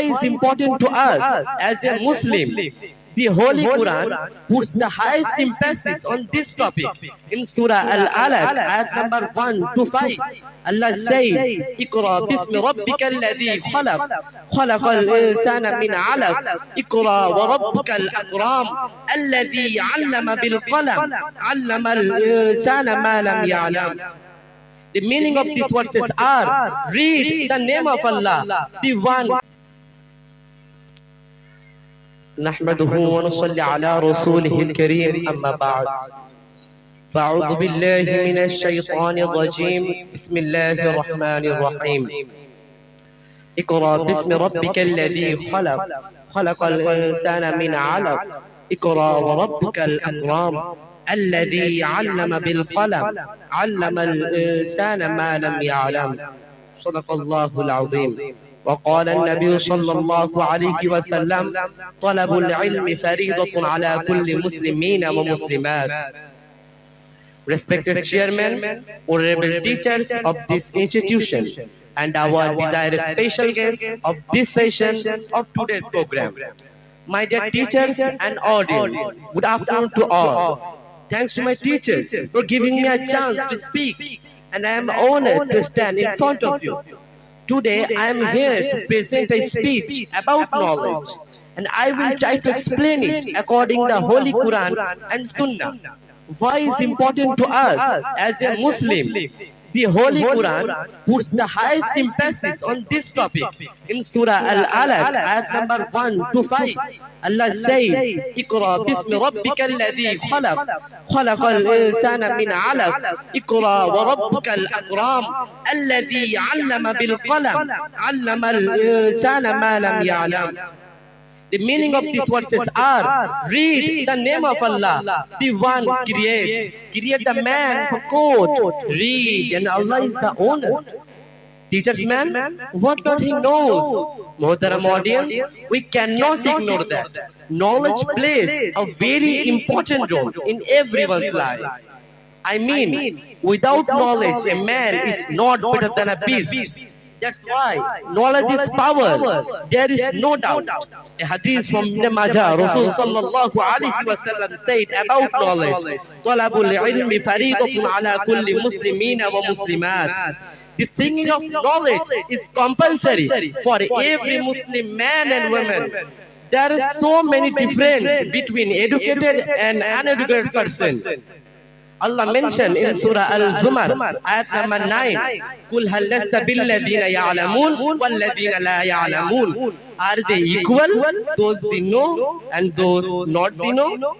is important to us as a Muslim. The Holy Quran puts the highest emphasis on this topic. In Surah Al-Alaq, ayat number 1 to 5, Allah says, Iqra bismi rabbika alladhi khalaq, khalaqa al-insana min alaq, Iqra wa rabbuka al-akram, alladhi allama bil qalam, allama al-insana ma lam ya'lam. The meaning of these verses are, read the name of Allah, the one نحمده ونصلي على رسوله الكريم أما بعد. فأعوذ بالله من الشيطان الرجيم. بسم الله الرحمن الرحيم. اقرأ باسم ربك الذي خلق. خلق. الإنسان من علق. اقرأ وربك الأكرام الذي علم بالقلم. علم الإنسان ما لم يعلم. صدق الله العظيم. وقال النبي صلى الله عليه وسلم طلب العلم فريضة على كل مسلمين ومسلمات Respected chairman, honorable teachers of this institution, and our desired special guests of this session of today's program. My dear teachers and audience, good afternoon to all. Thanks to my teachers for giving me a chance to speak, and I am honored to stand in front of you. Today, I am here to present a speech about knowledge, and I will try to explain it according to the Holy Quran and Sunnah. Why is important to us as a Muslim? The Holy Quran puts the highest emphasis on this topic in Surah Al-Alaq, ayat number 1 to 5. Allah says, اقرأ باسم ربك الذي خلق خلق الإنسان من علق اقرأ وربك الأكرام الذي علم بالقلم علم الإنسان ما لم يعلم The meaning of these verses are read the name of Allah, the one creates. Create the man for code. Read, and Allah is the owner. Teachers man, what not he knows. Muhtaram audience, we cannot ignore that. Knowledge plays a very important role in everyone's life. I mean, without knowledge, a man is not better than a beast. That's why knowledge is power. There is no doubt. A hadith from Ibn Majah, Rasul sallallahu alayhi wa sallam said about knowledge, طلب العلم فريضة على كل مسلمين ومسلمات. The singing of knowledge is compulsory for every Muslim man and woman. There is so many difference between educated and uneducated person. Allah mentioned in Surah Al-Zumar, ayat number 9, Kul hal lasta bil ladina ya'lamun wal ladina la ya'lamun. Are they equal? Those they know and those not they know?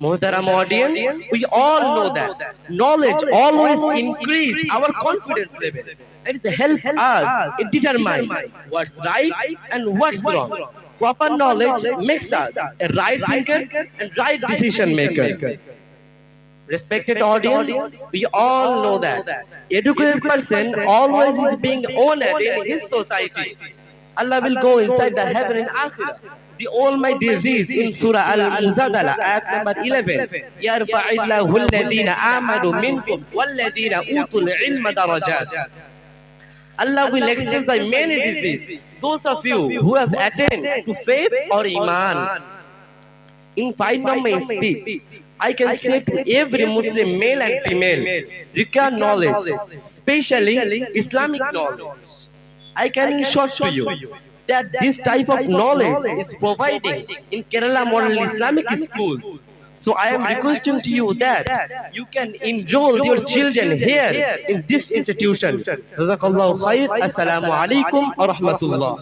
Mohtaram audience, we all know that. Knowledge always increase our confidence level. It is help us determine what's right and what's wrong. Proper knowledge makes us a right thinker and right decision maker. Respected audience, we all know that educated person always is being honored in his society. Allah will go inside the heaven and akhirah. The Almighty disease in Surah Al-Muzadala, ayat number 11. يَرْفَعِ اللَّهُ الَّذِينَ آمَنُوا مِنْكُمْ وَالَّذِينَ أُوتُوا الْعِلْمَ دَرَجَاتٍ Allah will accept the many disease. Those of you who have attained to faith or iman. In five of my speech, I can say to every Muslim male and female, require knowledge, especially Islamic knowledge. I can ensure to you that this type of knowledge is providing in Kerala Model Islamic schools. So I am requesting to you that you can enroll your children here in this institution. Jazakallahu khair. Assalamu alaikum wa rahmatullah.